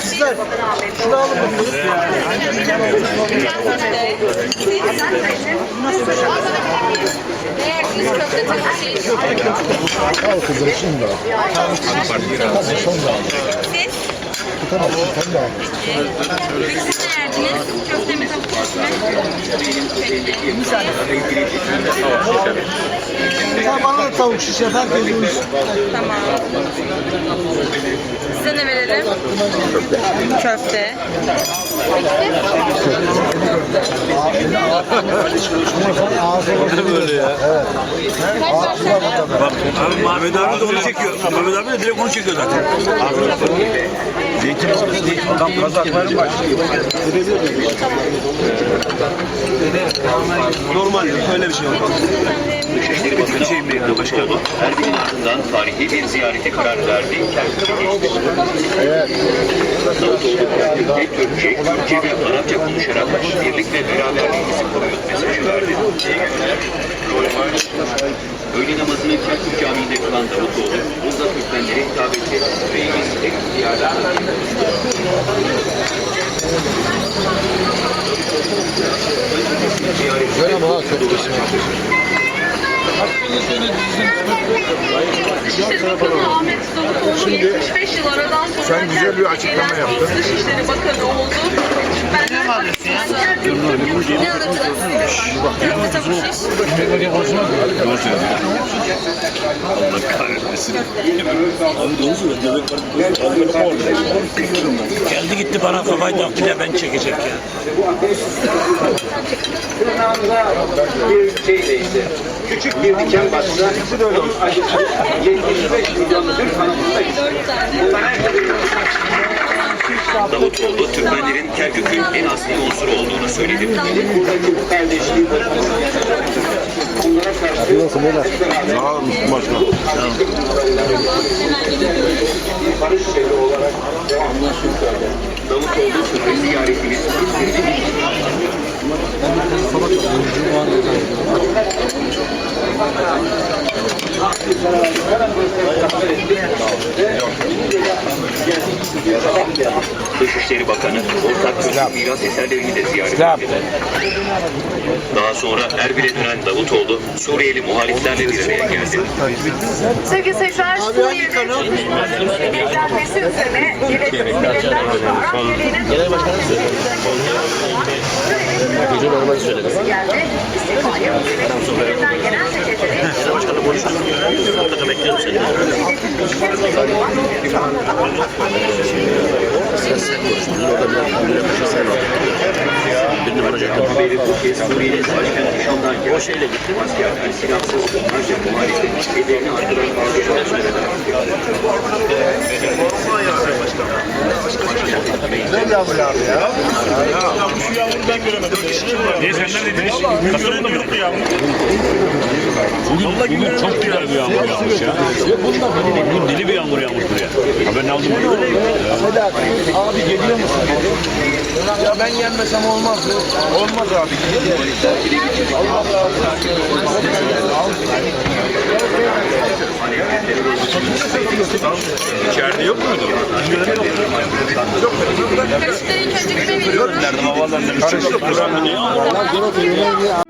Sizler şunu alın köfte Al kızım şunu da al. Hadi şunu da al. siz Tutamazsın sen de al. peki siz ne yerdiniz? Köfte mi tavuk şiş Ya bana da tavuk şiş yap. Herkes uyusun. Tamam. Size ne verelim? Köfte. Böyle ya. Evet. Bak. Abi Mehmet abi de onu çekiyor. Mehmet abi de direkt onu çekiyor zaten. Zeytin zeytin adam kazakların başlıyor. Normal öyle bir şey olmaz. Dışişleri Bakanı şey mi yapıyor başkanım? Erbil'in ardından tarihi bir ziyarete karar verdi. Evet. Davutoğlu Kerkük'te Türkçe, Kürtçe ve Arapça konuşarak birlik ve beraberliğimizi koruyoruz mesajı verdi. Öğle namazını Kerkük Camii'nde kılan Davutoğlu, burada Türkmenlere hitap etti. Reis tek ziyarete Güzel ama ha köftesi. Dışişleri Bakanı Ahmet Davutoğlu 75 yıl aradan sonra sen güzel bir açıklama yaptın. Dışişleri Bakanı oldu. Benden Ne tavuk şiş. Allah kahretmesin. Var. Geldi gitti bana kafayı taktı ya ben çekecek ya. bir şey değildi. Küçük bir diken batsa onun acısı 75 milyon Türk kanadındayız. Davutoğlu, Türkmenlerin Kerkük'ün en asli unsuru olduğunu söyledi. Buradaki bu kardeşliği Nasıl neler? Sağ olun başkanım. bir barış şehri olarak devamlı sürdürdü. Davutoğlu sürpriz ziyaretimiz Dışişleri Bakanı ortak kültür miras eserlerini de ziyaret etti. Daha sonra Erbil'e dönen Davutoğlu Suriyeli muhaliflerle bir araya geldi. Sevgili seyirciler, Suriye'de devletlenmesi üzerine Birleşmiş Milletler Arap Birliği'nin Gece normal söyledi. Geldi. İstifaya Birleşmiş Milletler Genel Sekreteri Genel başkanla konuştuk. Mutlaka bekliyorum seni. Sen sen konuştun. Orada bir bir Haberi kez Suriye'nin başkenti Şam'dan O şeyle gittim. askerler silahsız onlarca muhalifin ellerini arkadan kaldırdılar söyledi. Güzel yağmur abi ya. Niye sen neredeydiniz? Kastamonu yoktu yağmur. Bugün, bugün çok güzel bir yağmur yağmış ya. Bugün deli bir yağmur yağmış buraya. Haberini mı? Sedat abi geliyor musun? Ya ben gelmesem olmaz mı? Olmaz abi. İçeride yok muydu? Köfteleri ilk önce bir şey yok. Vallahi zor oturuyor.